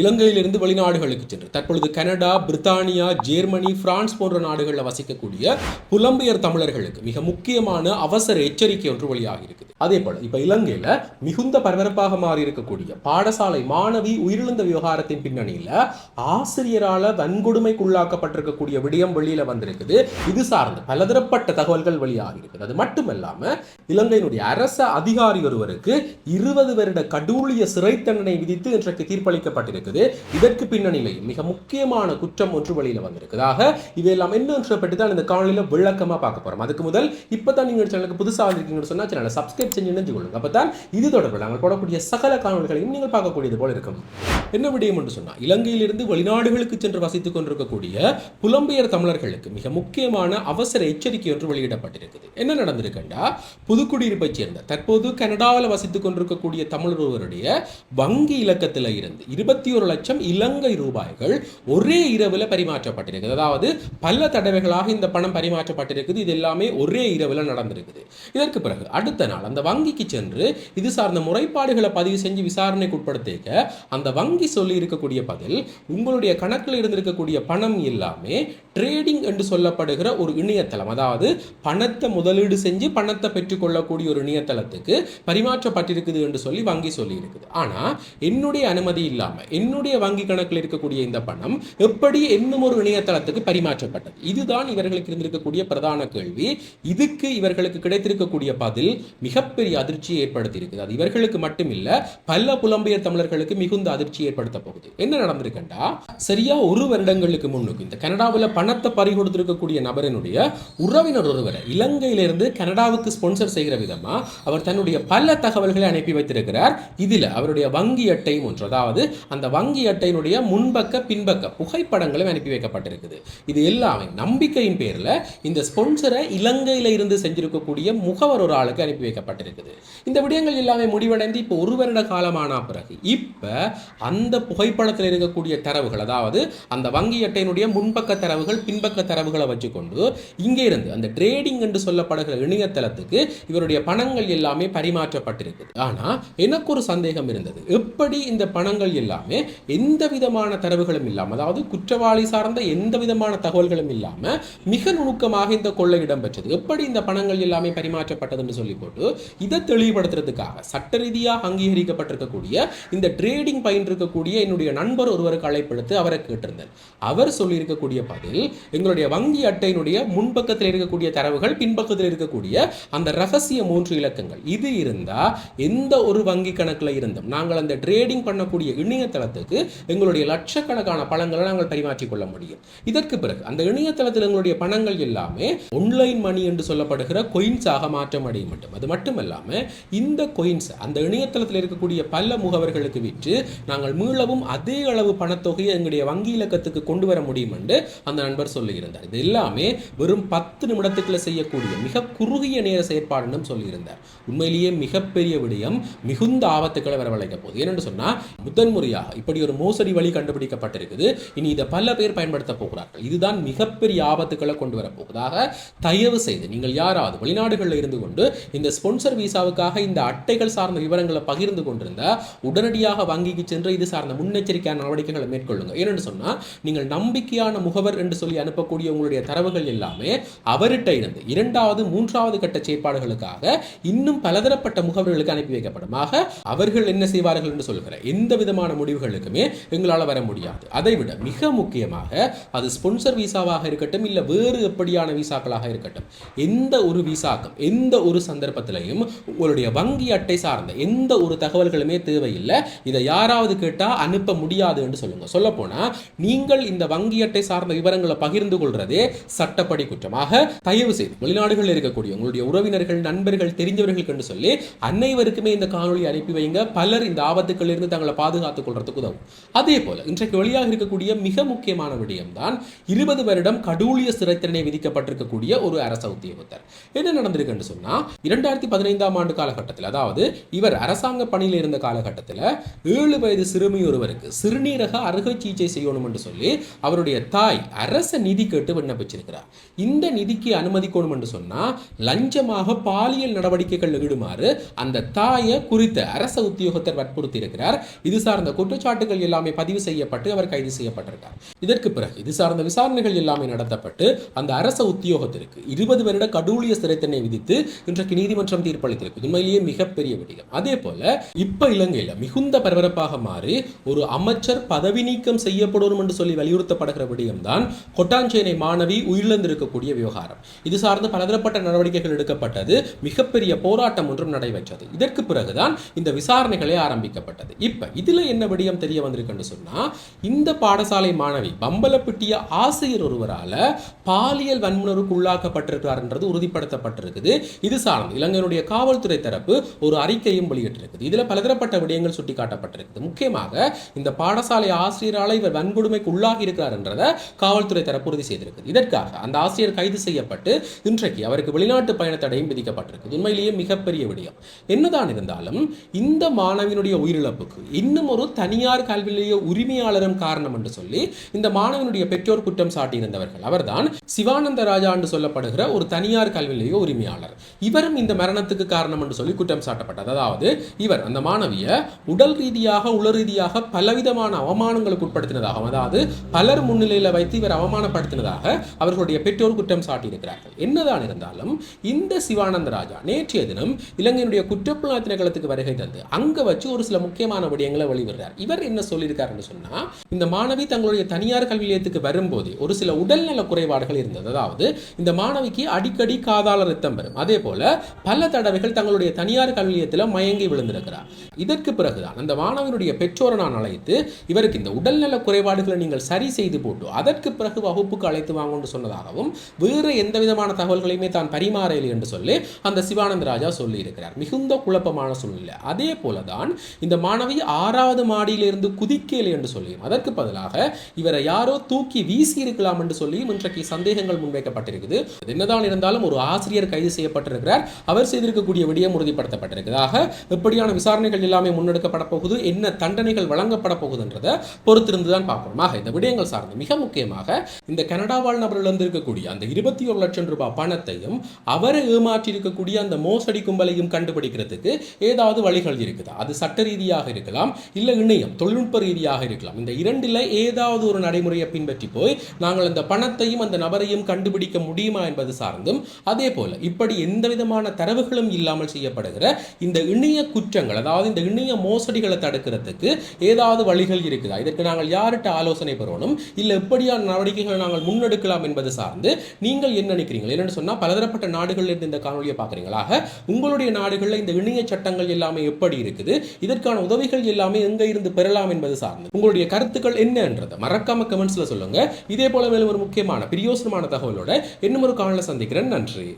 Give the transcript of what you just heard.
இலங்கையிலிருந்து வெளிநாடுகளுக்கு சென்று தற்பொழுது கனடா பிரித்தானியா ஜெர்மனி பிரான்ஸ் போன்ற நாடுகளில் வசிக்கக்கூடிய புலம்பெயர் தமிழர்களுக்கு மிக முக்கியமான அவசர எச்சரிக்கை ஒன்று வெளியாகி இருக்குது. அதே போல இப்ப இலங்கையில மிகுந்த பரபரப்பாக மாறி இருக்கக்கூடிய பாடசாலை மாணவி உயிரிழந்த விவகாரத்தின் பின்னணியில ஆசிரியரால வன்கொடுமைக்குள்ளாக்கப்பட்டிருக்கக்கூடிய விடயம் வெளியில வந்திருக்குது. இது சார்ந்து பலதரப்பட்ட தகவல்கள் வெளியாகி இருக்குது. அது மட்டுமல்லாம இலங்கையினுடைய அரச அதிகாரி ஒருவருக்கு இருபது வருட கடூழிய சிறை தண்டனை விதித்து இன்றைக்கு வந்திருக்குது. இதற்கு பின்னணியில் மிக முக்கியமான குற்றம் ஒன்று வெளியில வந்திருக்குதாக. இவையெல்லாம் என்னன்ற பற்றி தான் இந்த காணொலியில் விளக்கமாக பார்க்க போகிறோம் அதுக்கு முதல் இப்போ தான் நீங்கள் சேனலுக்கு புதுசாக வந்திருக்கீங்கன்னு சொன்னால் சேனலை சப்ஸ்கிரைப் செஞ்சு நினைஞ்சு கொள்ளுங்க. அப்போ தான் இது தொடர்பில் நாங்கள் போடக்கூடிய சகல காணொலிகளையும் நீங்கள் பார்க்கக்கூடியது போல இருக்கும். என்ன விடயம் என்று சொன்னால் இலங்கையிலிருந்து வெளிநாடுகளுக்கு சென்று வசித்துக் கொண்டிருக்கக்கூடிய புலம்பெயர் தமிழர்களுக்கு மிக முக்கியமான அவசர எச்சரிக்கை ஒன்று வெளியிடப்பட்டிருக்குது. என்ன நடந்திருக்குண்டா? புதுக்குடியிருப்பை சேர்ந்த தற்போது கனடாவில் வசித்துக் கொண்டிருக்கக்கூடிய தமிழர் ஒருவருடைய வங்கி இலக்கத்தில் இருந்து இருபத்தி ஒரு லட்சம் இலங்கை ரூபாய்கள் ஒரே இரவில் பரிமாற்றப்பட்டிருக்குது. அதாவது பல தடவைகளாக இந்த பணம் பரிமாற்றப்பட்டிருக்குது. இது எல்லாமே ஒரே இரவில் நடந்திருக்குது. இதற்கு பிறகு அடுத்த நாள் அந்த வங்கிக்கு சென்று இது சார்ந்த முறைப்பாடுகளை பதிவு செஞ்சு விசாரணைக்கு உட்படுத்திக்க அந்த வங்கி சொல்லி இருக்கக்கூடிய பதில் உங்களுடைய கணக்கில் இருந்திருக்கக்கூடிய பணம் எல்லாமே ட்ரேடிங் என்று சொல்லப்படுகிற ஒரு இணையதளம். அதாவது பணத்தை முதலீடு செஞ்சு பணத்தை பெற்றுக்கொள்ளக்கூடிய ஒரு இணையதளத்துக்கு பரிமாற்றப்பட்டிருக்குது என்று சொல்லி வங்கி சொல்லி ஆனால் என்னுடைய அனுமதி இல்லாம என்னுடைய வங்கி கணக்கில் இருக்கக்கூடிய இந்த பணம் எப்படி இன்னும் ஒரு இணையதளத்துக்கு பரிமாற்றப்பட்டது? இதுதான் இவர்களுக்கு இருந்திருக்கக்கூடிய பிரதான கேள்வி. இதுக்கு இவர்களுக்கு கிடைத்திருக்கக்கூடிய பதில் மிகப்பெரிய அதிர்ச்சியை ஏற்படுத்தியிருக்குது. அது இவர்களுக்கு மட்டுமில்ல பல புலம்பெயர் தமிழர்களுக்கு மிகுந்த அதிர்ச்சி ஏற்படுத்த போகுது. என்ன நடந்திருக்கண்டா? சரியா ஒரு வருடங்களுக்கு முன்னுக்கு இந்த கனடாவில் பணத்தை பறி கொடுத்திருக்கக்கூடிய நபரினுடைய உறவினர் ஒருவர் இலங்கையிலிருந்து கனடாவுக்கு ஸ்பான்சர் செய்கிற விதமாக அவர் தன்னுடைய பல தகவல்களை அனுப்பி வைத்திருக்கிறார். இதில் அவருடைய வங்கி அட்டையும் ஒன்று. அதாவது அந்த வங்கி அட்டையினுடைய முன்பக்க பின்பக்க புகைப்படங்களும் அனுப்பி வைக்கப்பட்டிருக்குது. இது எல்லாமே நம்பிக்கையின் பேரில் இந்த ஸ்பான்சரை இலங்கையில் இருந்து செஞ்சிருக்கக்கூடிய முகவர் ஒரு ஆளுக்கு அனுப்பி வைக்கப்பட்டிருக்குது. இந்த விடயங்கள் எல்லாமே முடிவடைந்து இப்போ ஒரு வருட காலமான பிறகு இப்போ அந்த புகைப்படத்தில் இருக்கக்கூடிய தரவுகள் அதாவது அந்த வங்கி அட்டையினுடைய முன்பக்க தரவுகள் பின்பக்க தரவுகளை வச்சுக்கொண்டு இங்கே இருந்து அந்த ட்ரேடிங் என்று சொல்லப்படுகிற இணையதளத்துக்கு இவருடைய பணங்கள் எல்லாமே பரிமாற்றப்பட்டிருக்குது. ஆனா எனக்கு ஒரு சந்தேகம் இருந்தது. எப்படி இந்த பணங்கள் எல்லாமே எந்த விதமான தரவுகளும் இல்லாமல் அதாவது குற்றவாளி சார்ந்த எந்த விதமான தகவல்களும் இல்லாமல் மிக நுணுக்கமாக இந்த கொள்ளை இடம்பெற்றது. எப்படி இந்த பணங்கள் எல்லாமே பரிமாற்றப்பட்டதுன்னு சொல்லி போட்டு இதை தெளிவுபடுத்துறதுக்காக சட்ட ரீதியாக அங்கீகரிக்கப்பட்டிருக்கக்கூடிய இந்த ட்ரேடிங் பயின்றிருக்கக்கூடிய என்னுடைய நண்பர் ஒருவருக்கு அழைப்படுத்து அவரை கேட்டிருந்தார் அவர் சொல்லியிருக்கக்கூடிய பதில் எங்களுடைய வங்கி அட்டையினுடைய முன்பக்கத்தில் இருக்கக்கூடிய தரவுகள் பின்பக்கத்தில் இருக்கக்கூடிய அந்த ரகசிய மூன்று இலக்கங்கள். இது இருந்தால் எந்த ஒரு வங்கி கணக்கில் இருந்தும் நாங்கள் அந்த ட்ரேடிங் பண்ணக்கூடிய இணையதளத்துக்கு எங்களுடைய லட்சக்கணக்கான பணங்களை நாங்கள் பரிமாற்றிக் கொள்ள முடியும். இதற்கு பிறகு அந்த இணையதளத்தில் எங்களுடைய பணங்கள் எல்லாமே ஒன்லைன் மணி என்று சொல்லப்படுகிற கொயின்ஸாக மாற்றம் அடைய மட்டும். அது மட்டுமல்லாம இந்த கொயின்ஸ் அந்த இணையதளத்தில் இருக்கக்கூடிய பல முகவர்களுக்கு விற்று நாங்கள் மீளவும் அதே அளவு பணத்தொகையை எங்களுடைய வங்கி இலக்கத்துக்கு கொண்டு வர முடியும் என்று அந்த நண்பர் சொல்லியிருந்தார். இது எல்லாமே வெறும் பத்து நிமிடத்துக்குள்ள செய்யக்கூடிய மிக குறுகிய நேர செயற்பாடுன்னு சொல்லியிருந்தார். உண்மையிலேயே மிகப்பெரிய விடயம் மிகுந்த ஆபத்துக்களை வரவழைக்க போகுது. ஏனென்று சொன்னால் முதன்முறையாக இப்படி ஒரு மோசடி வழி கண்டுபிடிக்கப்பட்டிருக்குது. இனி இதை பல பேர் பயன்படுத்த போகிறார்கள். இதுதான் மிகப்பெரிய ஆபத்துக்களை கொண்டு வர தயவு செய்து நீங்கள் யாராவது வெளிநாடுகளில் இருந்து கொண்டு இந்த ஸ்பான்சர் விசாவுக்காக இந்த அட்டைகள் சார்ந்த விவரங்களை பகிர்ந்து கொண்டிருந்த உடனடியாக வங்கிக்கு சென்று இது சார்ந்த முன்னெச்சரிக்கையான நடவடிக்கைகளை மேற்கொள்ளுங்க. ஏனென்று சொன்னால் நீங்கள் நம்பிக்கையான முகவர் என்று சொல்லி அனுப்பக்கூடிய உங்களுடைய தரவுகள் எல்லாமே அவர்கிட்ட இருந்து இரண்டாவது மூன்றாவது கட்ட செயற்பாடுகளுக்காக இன்னும் பலதரப்பட்ட முகவர்களுக்கு அனுப்பி வைக்கப்படும். ஆக அவர்கள் என்ன செய்வார்கள் என்று சொல்கிற எந்த விதமான முடிவுகளுக்குமே எங்களால் வர முடியாது. அதை விட மிக முக்கியமாக அது ஸ்பான்சர் விசாவாக இருக்கட்டும் இல்லை வேறு எப்படியான விசாக்களாக இருக்கட்டும் எந்த ஒரு விசாக்கும் எந்த ஒரு சந்தர்ப்பத்திலையும் உங்களுடைய வங்கி அட்டை சார்ந்த எந்த ஒரு தகவல்களுமே தேவையில்லை. இதை யாராவது கேட்டால் அனுப்ப முடியாது என்று சொல்லுங்க. சொல்ல நீங்கள் இந்த வங்கி அட்டை சார்ந்த விவரங்களை தகவல்களை பகிர்ந்து கொள்றதே சட்டப்படி குற்றமாக தயவு செய்து வெளிநாடுகளில் இருக்கக்கூடிய உங்களுடைய உறவினர்கள் நண்பர்கள் தெரிஞ்சவர்களுக்கு என்று சொல்லி அனைவருக்குமே இந்த காணொலி அனுப்பி வைங்க. பலர் இந்த ஆபத்துக்களில் இருந்து தங்களை பாதுகாத்துக் கொள்றதுக்கு உதவும். அதே போல இன்றைக்கு வெளியாக இருக்கக்கூடிய மிக முக்கியமான விடயம் தான் இருபது வருடம் கடூழிய சிறை விதிக்கப்பட்டிருக்கக்கூடிய ஒரு அரச உத்தியோகத்தர். என்ன நடந்திருக்குன்னு சொன்னா இரண்டாயிரத்தி பதினைந்தாம் ஆண்டு காலகட்டத்தில் அதாவது இவர் அரசாங்க பணியில் இருந்த காலகட்டத்தில் ஏழு வயது சிறுமி ஒருவருக்கு சிறுநீரக அறுவை சிகிச்சை செய்யணும் என்று சொல்லி அவருடைய தாய் அரச நிதி கேட்டு விண்ணப்பிச்சிருக்கிறார். இந்த நிதிக்கு அனுமதிக்கணும் என்று சொன்னா லஞ்சமாக பாலியல் நடவடிக்கைகள் ஈடுமாறு அந்த தாயை குறித்த அரச உத்தியோகத்தர் வற்புறுத்தி இருக்கிறார் இது சார்ந்த குற்றச்சாட்டுகள் எல்லாமே பதிவு செய்யப்பட்டு அவர் கைது செய்யப்பட்டிருக்கார். இதற்கு பிறகு இது சார்ந்த விசாரணைகள் எல்லாமே நடத்தப்பட்டு அந்த அரச உத்தியோகத்திற்கு இருபது வருட கடூழிய சிறை தண்டனை விதித்து இன்றைக்கு நீதிமன்றம் தீர்ப்பளித்திருக்கு உண்மையிலேயே மிகப்பெரிய விடயம். அதே போல இப்ப இலங்கையில் மிகுந்த பரபரப்பாக மாறி ஒரு அமைச்சர் பதவி நீக்கம் செய்யப்படும் என்று சொல்லி வலியுறுத்தப்படுகிற விடயம்தான் கொட்டாஞ்சேனை மாணவி உயிரிழந்திருக்கக்கூடிய விவகாரம். இது சார்ந்து பலதரப்பட்ட நடவடிக்கைகள் எடுக்கப்பட்டது. மிகப்பெரிய போராட்டம் ஒன்றும் நடைபெற்றது. இதற்கு பிறகுதான் இந்த விசாரணைகளே ஆரம்பிக்கப்பட்டது. இப்போ இதில் என்ன விடயம் தெரிய வந்திருக்குன்னு சொன்னால் இந்த பாடசாலை மாணவி பம்பலப்பிட்டிய ஆசிரியர் ஒருவரால் பாலியல் வன்முணர்வுக்கு உள்ளாக்கப்பட்டிருக்கிறார் என்றது உறுதிப்படுத்தப்பட்டிருக்குது. இது சார்ந்து இலங்கையினுடைய காவல்துறை தரப்பு ஒரு அறிக்கையும் வெளியிட்டிருக்குது. இதுல பலதரப்பட்ட விடயங்கள் சுட்டிக்காட்டப்பட்டிருக்குது. முக்கியமாக இந்த பாடசாலை ஆசிரியரால் இவர் வன்கொடுமைக்கு உள்ளாகி இருக்கிறார் என்றதை காவல்துறை தரப்பு உறுதி செய்திருக்குது. இதற்காக அந்த ஆசிரியர் கைது செய்யப்பட்டு இன்றைக்கு அவருக்கு வெளிநாட்டு பயண தடையும் விதிக்கப்பட்டிருக்கு உண்மையிலேயே மிகப்பெரிய விடயம். என்னதான் இருந்தாலும் இந்த மாணவியினுடைய உயிரிழப்புக்கு இன்னும் ஒரு தனியார் கல்வி நிலைய உரிமையாளரும் காரணம் என்று சொல்லி இந்த மாணவனுடைய பெற்றோர் குற்றம் சாட்டியிருந்தவர்கள் அவர்தான் சிவானந்த ராஜா என்று சொல்லப்படுகிற ஒரு தனியார் கல்வி நிலைய உரிமையாளர். இவரும் இந்த மரணத்துக்கு காரணம் என்று சொல்லி குற்றம் சாட்டப்பட்டது. அதாவது இவர் அந்த மாணவிய உடல் ரீதியாக உள ரீதியாக பலவிதமான அவமானங்களுக்கு உட்படுத்தினதாகவும் அதாவது பலர் முன்னிலையில் வைத்து இவர் அவமானப்படுத்தினதாக அவர்களுடைய பெற்றோர் குற்றம் சாட்டியிருக்கிறார்கள். என்னதான் இருந்தாலும் இந்த சிவானந்த ராஜா நேற்றைய தினம் இலங்கையினுடைய குற்றப்புலனாய்வு திணைக்களத்துக்கு வருகை தந்து அங்க வச்சு ஒரு சில முக்கியமான விடயங்களை வெளிவிடுறார் இவர் என்ன சொல்லியிருக்காருன்னு சொன்னா இந்த மாணவி தங்களுடைய தனியார் கல்வி நிலையத்துக்கு வரும்போது ஒரு சில உடல்நல குறைபாடுகள் இருந்தது. அதாவது இந்த மாணவிக்கு அடிக்கடி காதால ரத்தம் பெறும் அதே போல பல தடவைகள் தங்களுடைய தனியார் கல்வி நிலையத்தில் மயங்கி விழுந்திருக்கிறார். இதற்கு பிறகுதான் அந்த மாணவனுடைய பெற்றோரை நான் அழைத்து இவருக்கு இந்த உடல்நல குறைபாடுகளை நீங்கள் சரி செய்து போட்டு அதற்கு பிறகு வகுப்புக்கு அழைத்து வாங்கும்னு சொன்னதாகவும் வேறு எந்த விதமான தகவல்களையுமே தான் பரிமாறையில் என்று சொல்லி அந்த சிவானந்த ராஜா சொல்லியிருக்கிறார் மிகுந்த குழப்பமான சூழ்நிலை. அதே போலதான் இந்த மாணவி ஆறாவது மாடியிலிருந்து குதிக்கலை என்று சொல்லியும் அதற்கு பதிலாக இவரை யாரோ தூக்கி வீசி இருக்கலாம் என்று சொல்லியும் இன்றைக்கு சந்தேகங்கள் முன்வைக்கப்பட்டிருக்குது. என்னதான் இருந்தாலும் ஒரு ஆசிரியர் கைது செய்யப்பட்டிருக்கிறார். அவர் செய்திருக்கக்கூடிய விடயம் உறுதிப்படுத்தப்பட்டிருக்கிறதாக எப்படியான விசாரணைகள் எல்லாமே முன்னெடுக்கப்பட போகுது என்ன தண்டனைகள் வழங்கப்பட போகுதுன்றதை பொறுத்திருந்து தான் பார்க்கணும் ஆக இந்த விடயங்கள் சார்ந்து மிக முக்கியமாக இந்த கனடா வாழ் நபர்கள் இருக்கக்கூடிய அந்த இருபத்தி ஒரு லட்சம் ரூபாய் பணத்தையும் அவரை ஏமாற்றி இருக்கக்கூடிய அந்த மோசடி கும்பலையும் கண்டுபிடிக்கிறதுக்கு ஏதாவது வழிகள் இருக்குதா? அது சட்ட ரீதியாக இருக்கலாம் இல்லை இணையம் தொழில்நுட்ப ரீதியாக இருக்கலாம். இந்த இரண்டில் ஏதாவது ஒரு நடைமுறையை பின்பற்றி போய் நாங்கள் அந்த பணத்தையும் அந்த நபரையும் கண்டுபிடிக்க முடியுமா என்பது சார்ந்தும் அதே போல இப்படி எந்த விதமான தரவுகளும் இல்லாமல் செய்யப்படுகிற இந்த இணைய குற்றங்கள் அதாவது இந்த இணைய மோசடிகளை தடுக்கிறதுக்கு ஏதாவது வழிகள் இருக்குதா? இதற்கு நாங்கள் யார்கிட்ட ஆலோசனை பெறணும்? இல்லை எப்படியான நடவடிக்கைகளை நாங்கள் முன்னெடுக்கலாம் என்பது சார்ந்து நீங்கள் என்ன நினைக்கிறீங்க என்னன்னு சொன்னா பலதரப்பட்ட நாடுகள்ல இருந்து இந்த காணொலியை பார்க்குறீங்களாக. உங்களுடைய நாடுகளில் இந்த இணைய சட்டங்கள் எல்லாமே எப்படி இருக்குது? இதற்கான உதவிகள் எல்லாமே எங்கே இருந்து பெறலாம் என்பது சார்ந்து. உங்களுடைய கருத்துக்கள் என்னன்றதை மறக்காம கமெண்ட்ஸில் சொல்லுங்க. இதே போல மேலும் ஒரு முக்கியமான பிரியோசனமான தகவலோட இன்னும் ஒரு காணலை சந்திக்கிறேன். நன்றி.